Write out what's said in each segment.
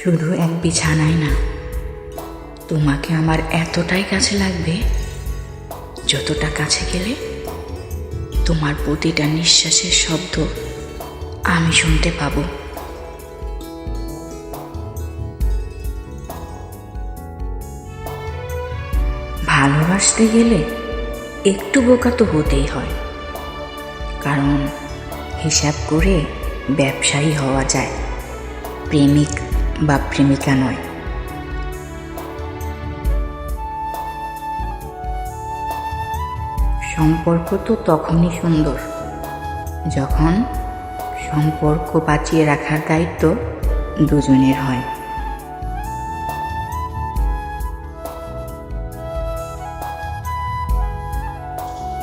শুধু এক বিছানায় না, তোমাকে আমার এতটাই কাছে লাগবে, যতটা কাছে গেলে তোমার প্রতিটা নিঃশ্বাসের শব্দ আমি শুনতে পাবো। ভালোবাসতে গেলে একটু বোকা তো হতেই হয়, কারণ হিসাব করে ব্যবসায়ী হওয়া যায়, প্রেমিক বা প্রেমিকা নয়। সম্পর্ক তো তখনই সুন্দর, যখন সম্পর্ক বাঁচিয়ে রাখার দায়িত্ব দুজনের হয়।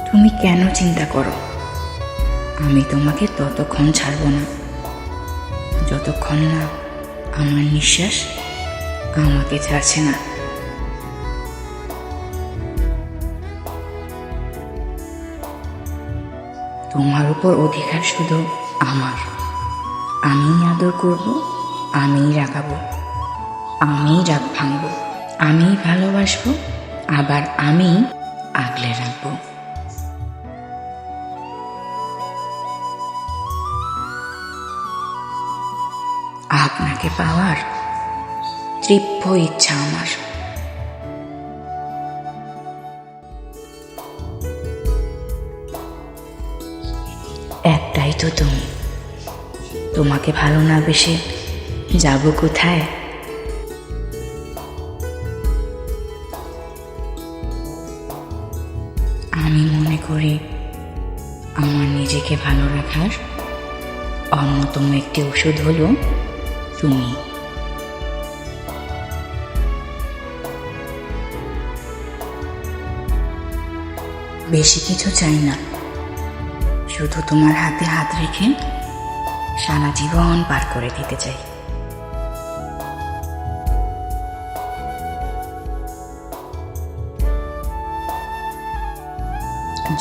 তুমি কেন চিন্তা করো? আমি তোমাকে ততক্ষণ ছাড়ব না, যতক্ষণ না আমার নিঃশ্বাস আমাকে ছাড়ছে না। তোমার উপর অধিকার শুধু আমার। আমিই আদর করব, আমিই রাখাবো আমিই রাগ ভাঙব, আমিই ভালোবাসবো, আবার আমিই আপনাকে পাওয়ার তৃপ্য ইচ্ছা আমার। একটাই তো তুমি। তোমাকে ভালো না বেশে যাব কোথায়? আমি মনে করি আমার নিজেকে ভালো রাখার অন্যতম একটি ওষুধ হলো তুমি বেশি কিছু চাই না। শুধু তোমার হাতে হাত রেখে সারা জীবন পার করে দিতে চাই।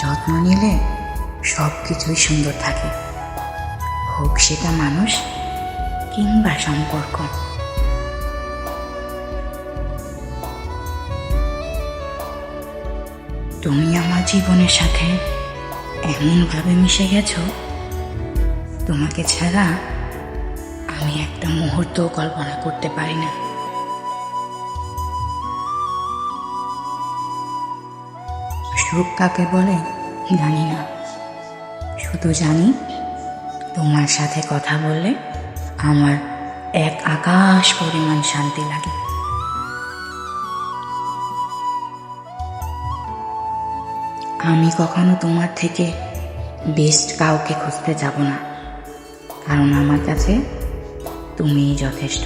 যত্ন নিলে সব কিছুই সুন্দর থাকে। হোক সেটা মানুষ কিংবা সম্পর্ক। তুমি আমার জীবনের সাথে এমনভাবে মিশে গেছো তোমাকে ছাড়া আমি একটা মুহূর্ত কল্পনা করতে পারি না। সুখ কাকে বলে? জানি না। শুধু জানি তোমার সাথে কথা বললে আমার এক আকাশ পরিমাণ শান্তি লাগে। আমি কখনো তোমার থেকে বেস্ট কাউকে খুঁজতে যাব না, কারণ আমার কাছে তুমিই যথেষ্ট।